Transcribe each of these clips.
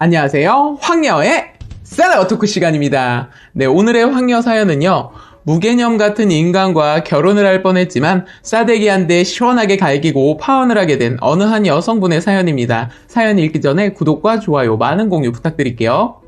안녕하세요. 황녀의 셀러 토크 시간입니다. 네, 오늘의 황녀 사연은요. 무개념 같은 인간과 결혼을 할 뻔했지만 싸대기 한 대 시원하게 갈기고 파혼을 하게 된 어느 한 여성분의 사연입니다. 사연 읽기 전에 구독과 좋아요, 많은 공유 부탁드릴게요.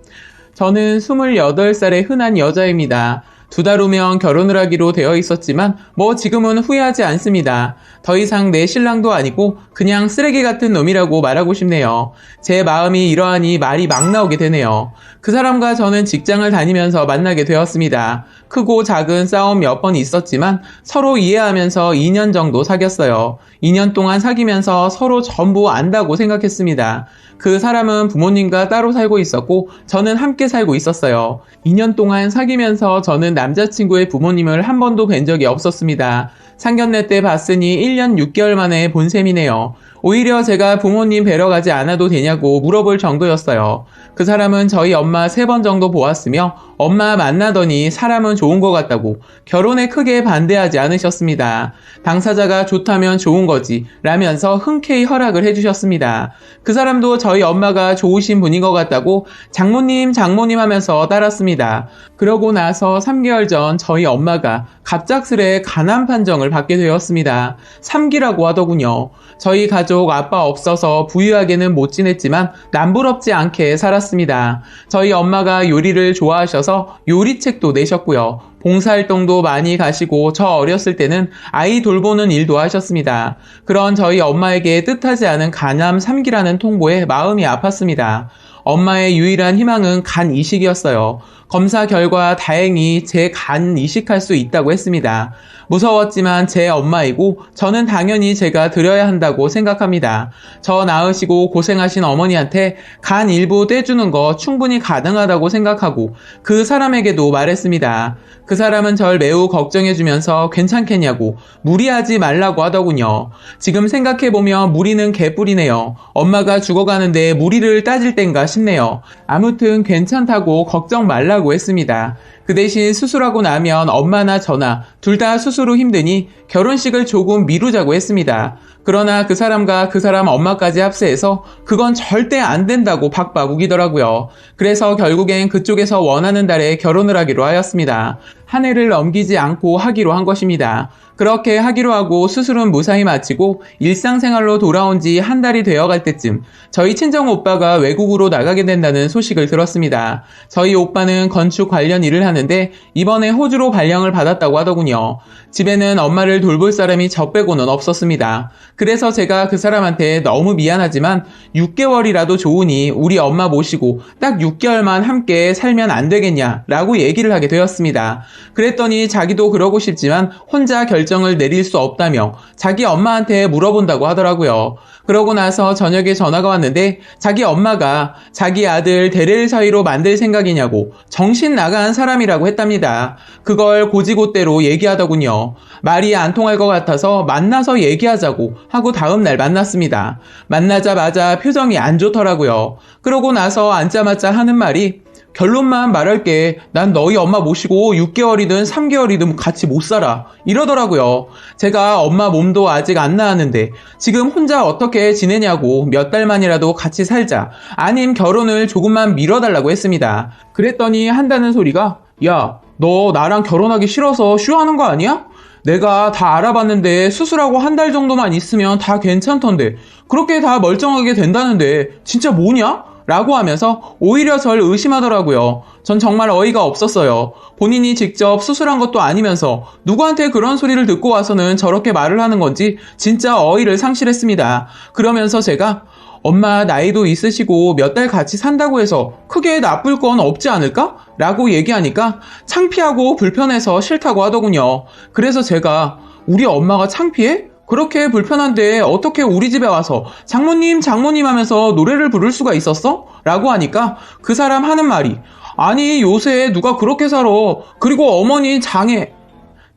저는 28살의 흔한 여자입니다. 두 달 후면 결혼을 하기로 되어 있었지만 뭐 지금은 후회하지 않습니다. 더 이상 내 신랑도 아니고 그냥 쓰레기 같은 놈이라고 말하고 싶네요. 제 마음이 이러하니 말이 막 나오게 되네요. 그 사람과 저는 직장을 다니면서 만나게 되었습니다. 크고 작은 싸움 몇 번 있었지만 서로 이해하면서 2년 정도 사귀었어요. 2년 동안 사귀면서 서로 전부 안다고 생각했습니다. 그 사람은 부모님과 따로 살고 있었고 저는 함께 살고 있었어요. 2년 동안 사귀면서 저는 남자친구의 부모님을 한 번도 뵌 적이 없었습니다. 상견례 때 봤으니 1년 6개월 만에 본 셈이네요. 오히려 제가 부모님 뵈러 가지 않아도 되냐고 물어볼 정도였어요. 그 사람은 저희 엄마 세 번 정도 보았으며 엄마 만나더니 사람은 좋은 것 같다고 결혼에 크게 반대하지 않으셨습니다. 당사자가 좋다면 좋은 거지 라면서 흔쾌히 허락을 해주셨습니다. 그 사람도 저희 엄마가 좋으신 분인 것 같다고 장모님 장모님 하면서 따랐습니다. 그러고 나서 3개월 전 저희 엄마가 갑작스레 가난 판정을 받게 되었습니다. 3기라고 하더군요. 저희 가족 아빠 없어서 부유하게는 못 지냈지만 남부럽지 않게 살았습니다. 저희 엄마가 요리를 좋아하셔서 요리책도 내셨고요. 봉사활동도 많이 가시고 저 어렸을 때는 아이 돌보는 일도 하셨습니다. 그런 저희 엄마에게 뜻하지 않은 간암 3기라는 통보에 마음이 아팠습니다. 엄마의 유일한 희망은 간 이식이었어요. 검사 결과 다행히 제 간 이식할 수 있다고 했습니다. 무서웠지만 제 엄마이고 저는 당연히 제가 드려야 한다고 생각합니다. 저 낳으시고 고생하신 어머니한테 간 일부 떼주는 거 충분히 가능하다고 생각하고 그 사람에게도 말했습니다. 그 사람은 절 매우 걱정해주면서 괜찮겠냐고 무리하지 말라고 하더군요. 지금 생각해보면 무리는 개뿔이네요. 엄마가 죽어가는데 무리를 따질 땐가 싶네요. 아무튼 괜찮다고 걱정 말라고 했습니다. 그 대신 수술하고 나면 엄마나 저나 둘 다 수술 후 힘드니 결혼식을 조금 미루자고 했습니다. 그러나 그 사람과 그 사람 엄마까지 합세해서 그건 절대 안 된다고 박박 우기더라고요. 그래서 결국엔 그쪽에서 원하는 달에 결혼을 하기로 하였습니다. 한 해를 넘기지 않고 하기로 한 것입니다. 그렇게 하기로 하고 수술은 무사히 마치고 일상생활로 돌아온 지 한 달이 되어 갈 때쯤 저희 친정 오빠가 외국으로 나가게 된다는 소식을 들었습니다. 저희 오빠는 건축 관련 일을 하는 데 이번에 호주로 발령을 받았다고 하더군요. 집에는 엄마를 돌볼 사람이 저 빼고는 없었습니다. 그래서 제가 그 사람한테 너무 미안하지만 6개월이라도 좋으니 우리 엄마 모시고 딱 6개월만 함께 살면 안 되겠냐 라고 얘기를 하게 되었습니다. 그랬더니 자기도 그러고 싶지만 혼자 결정을 내릴 수 없다며 자기 엄마한테 물어본다고 하더라고요. 그러고 나서 저녁에 전화가 왔는데 자기 엄마가 자기 아들 대레일 사위로 만들 생각이냐고 정신 나간 사람이라고 했답니다. 그걸 고지고대로 얘기하더군요. 말이 안 통할 것 같아서 만나서 얘기하자고 하고 다음날 만났습니다. 만나자마자 표정이 안 좋더라고요. 그러고 나서 앉자마자 하는 말이 결론만 말할게. 난 너희 엄마 모시고 6개월이든 3개월이든 같이 못 살아. 이러더라고요. 제가 엄마 몸도 아직 안 나았는데 지금 혼자 어떻게 지내냐고 몇 달만이라도 같이 살자. 아님 결혼을 조금만 미뤄달라고 했습니다. 그랬더니 한다는 소리가 야, 너 나랑 결혼하기 싫어서 쇼하는 거 아니야? 내가 다 알아봤는데 수술하고 한 달 정도만 있으면 다 괜찮던데 그렇게 다 멀쩡하게 된다는데 진짜 뭐냐? 라고 하면서 오히려 절 의심하더라고요. 전 정말 어이가 없었어요. 본인이 직접 수술한 것도 아니면서 누구한테 그런 소리를 듣고 와서는 저렇게 말을 하는 건지 진짜 어이를 상실했습니다. 그러면서 제가 엄마 나이도 있으시고 몇 달 같이 산다고 해서 크게 나쁠 건 없지 않을까? 라고 얘기하니까 창피하고 불편해서 싫다고 하더군요. 그래서 제가 우리 엄마가 창피해? 그렇게 불편한데 어떻게 우리 집에 와서 장모님 장모님 하면서 노래를 부를 수가 있었어? 라고 하니까 그 사람 하는 말이 아니 요새 누가 그렇게 살아 그리고 어머니 장애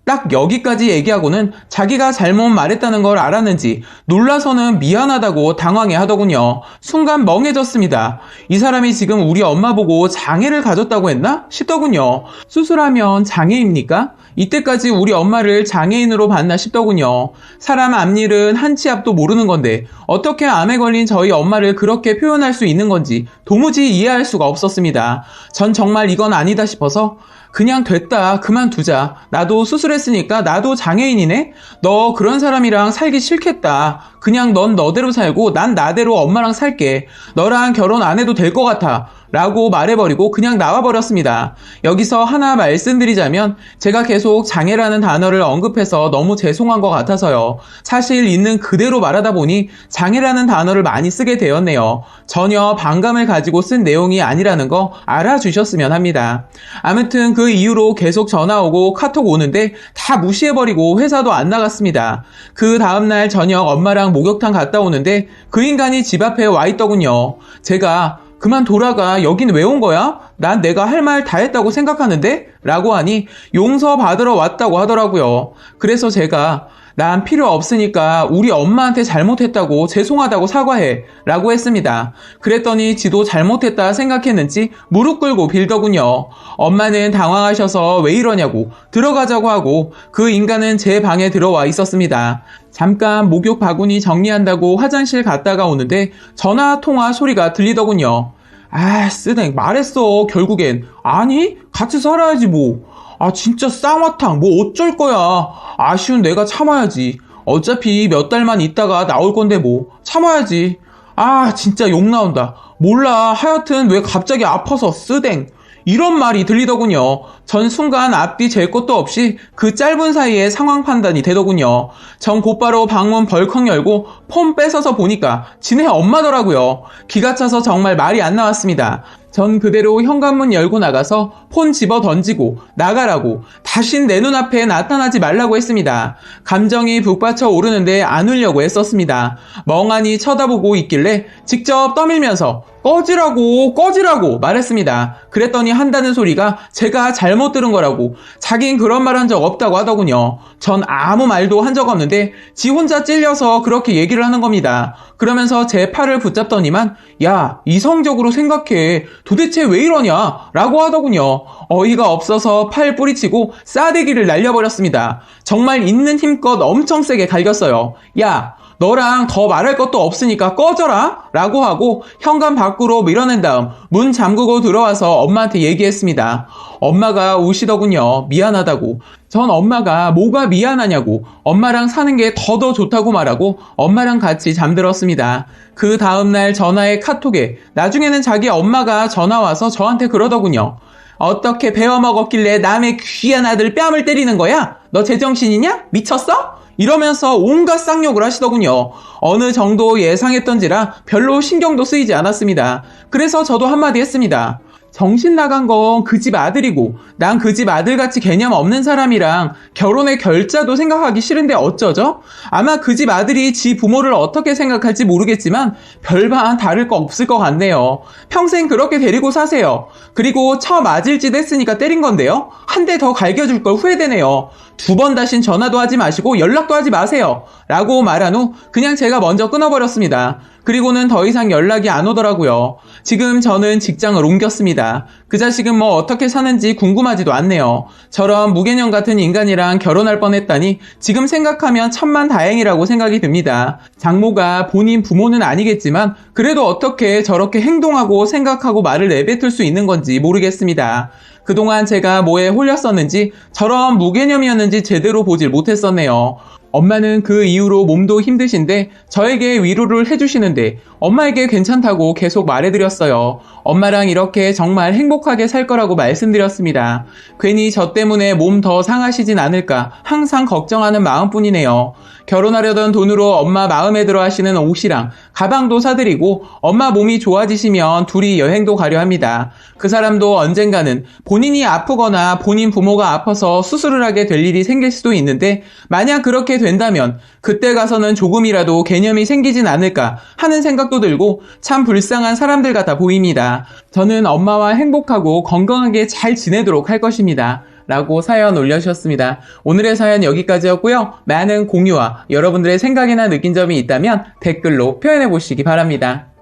딱 여기까지 얘기하고는 자기가 잘못 말했다는 걸 알았는지 놀라서는 미안하다고 당황해 하더군요. 순간 멍해졌습니다. 이 사람이 지금 우리 엄마 보고 장애를 가졌다고 했나? 싶더군요. 수술하면 장애입니까? 이때까지 우리 엄마를 장애인으로 봤나 싶더군요. 사람 앞일은 한 치 앞도 모르는 건데 어떻게 암에 걸린 저희 엄마를 그렇게 표현할 수 있는 건지 도무지 이해할 수가 없었습니다. 전 정말 이건 아니다 싶어서 그냥 됐다. 그만두자. 나도 수술했으니까 나도 장애인이네? 너 그런 사람이랑 살기 싫겠다. 그냥 넌 너대로 살고 난 나대로 엄마랑 살게. 너랑 결혼 안 해도 될 것 같아. 라고 말해버리고 그냥 나와버렸습니다. 여기서 하나 말씀드리자면 제가 계속 장애라는 단어를 언급해서 너무 죄송한 것 같아서요. 사실 있는 그대로 말하다 보니 장애라는 단어를 많이 쓰게 되었네요. 전혀 반감을 가지고 쓴 내용이 아니라는 거 알아주셨으면 합니다. 아무튼 그 이후로 계속 전화 오고 카톡 오는데 다 무시해버리고 회사도 안 나갔습니다. 그 다음날 저녁 엄마랑 목욕탕 갔다 오는데 그 인간이 집 앞에 와 있더군요. 제가 그만 돌아가. 여긴 왜 온 거야? 난 내가 할 말 다 했다고 생각하는데? 라고 하니 용서 받으러 왔다고 하더라고요. 그래서 제가 난 필요 없으니까 우리 엄마한테 잘못했다고 죄송하다고 사과해. 라고 했습니다. 그랬더니 지도 잘못했다 생각했는지 무릎 꿇고 빌더군요. 엄마는 당황하셔서 왜 이러냐고 들어가자고 하고 그 인간은 제 방에 들어와 있었습니다. 잠깐 목욕 바구니 정리한다고 화장실 갔다가 오는데 전화 통화 소리가 들리더군요. 아, 쓰댕 말했어. 결국엔 아니 같이 살아야지 뭐. 아 진짜 쌍화탕 뭐 어쩔 거야. 아쉬운 내가 참아야지. 어차피 몇 달만 있다가 나올 건데 뭐 참아야지. 아 진짜 욕 나온다. 몰라 하여튼 왜 갑자기 아파서 쓰댕. 이런 말이 들리더군요. 전 순간 앞뒤 잴 것도 없이 그 짧은 사이에 상황 판단이 되더군요. 전 곧바로 방문 벌컥 열고 폰 뺏어서 보니까 지네 엄마더라고요. 기가 차서 정말 말이 안 나왔습니다. 전 그대로 현관문 열고 나가서 폰 집어 던지고 나가라고 다신 내 눈앞에 나타나지 말라고 했습니다. 감정이 북받쳐 오르는데 안 울려고 했었습니다. 멍하니 쳐다보고 있길래 직접 떠밀면서 꺼지라고 꺼지라고 말했습니다. 그랬더니 한다는 소리가 제가 잘못 들은 거라고 자긴 그런 말 한 적 없다고 하더군요. 전 아무 말도 한 적 없는데 지 혼자 찔려서 그렇게 얘기를 하는 겁니다. 그러면서 제 팔을 붙잡더니만 야 이성적으로 생각해 도대체 왜 이러냐 라고 하더군요. 어이가 없어서 팔 뿌리치고 싸대기를 날려버렸습니다. 정말 있는 힘껏 엄청 세게 갈겼어요. 야 너랑 더 말할 것도 없으니까 꺼져라 라고 하고 현관 밖으로 밀어낸 다음 문 잠그고 들어와서 엄마한테 얘기했습니다. 엄마가 우시더군요. 미안하다고. 전 엄마가 뭐가 미안하냐고 엄마랑 사는 게더더 좋다고 말하고 엄마랑 같이 잠들었습니다. 그 다음날 전화에 카톡에 나중에는 자기 엄마가 전화 와서 저한테 그러더군요. 어떻게 배워먹었길래 남의 귀한 아들 뺨을 때리는 거야? 너 제정신이냐? 미쳤어? 이러면서 온갖 쌍욕을 하시더군요. 어느 정도 예상했던지라 별로 신경도 쓰이지 않았습니다. 그래서 저도 한마디 했습니다. 정신 나간 건 그 집 아들이고 난 그 집 아들같이 개념 없는 사람이랑 결혼의 결자도 생각하기 싫은데 어쩌죠? 아마 그 집 아들이 지 부모를 어떻게 생각할지 모르겠지만 별반 다를 거 없을 것 같네요. 평생 그렇게 데리고 사세요. 그리고 처 맞을 짓 했으니까 때린 건데요. 한 대 더 갈겨줄 걸 후회되네요. 두 번 다신 전화도 하지 마시고 연락도 하지 마세요. 라고 말한 후 그냥 제가 먼저 끊어버렸습니다. 그리고는 더 이상 연락이 안 오더라고요. 지금 저는 직장을 옮겼습니다. 그 자식은 뭐 어떻게 사는지 궁금하지도 않네요. 저런 무개념 같은 인간이랑 결혼할 뻔했다니 지금 생각하면 천만 다행이라고 생각이 듭니다. 장모가 본인 부모는 아니겠지만 그래도 어떻게 저렇게 행동하고 생각하고 말을 내뱉을 수 있는 건지 모르겠습니다. 그동안 제가 뭐에 홀렸었는지 저런 무개념이었는지 제대로 보질 못했었네요. 엄마는 그 이후로 몸도 힘드신데 저에게 위로를 해주시는데 엄마에게 괜찮다고 계속 말해드렸어요. 엄마랑 이렇게 정말 행복하게 살 거라고 말씀드렸습니다. 괜히 저 때문에 몸 더 상하시진 않을까 항상 걱정하는 마음뿐이네요. 결혼하려던 돈으로 엄마 마음에 들어 하시는 옷이랑 가방도 사드리고 엄마 몸이 좋아지시면 둘이 여행도 가려 합니다. 그 사람도 언젠가는 본인이 아프거나 본인 부모가 아파서 수술을 하게 될 일이 생길 수도 있는데 만약 그렇게 된다면 그때 가서는 조금이라도 개념이 생기진 않을까 하는 생각도 들고 참 불쌍한 사람들 같아 보입니다. 저는 엄마와 행복하고 건강하게 잘 지내도록 할 것입니다. 라고 사연 올려주셨습니다. 오늘의 사연 여기까지였고요. 많은 공유와 여러분들의 생각이나 느낀 점이 있다면 댓글로 표현해 보시기 바랍니다.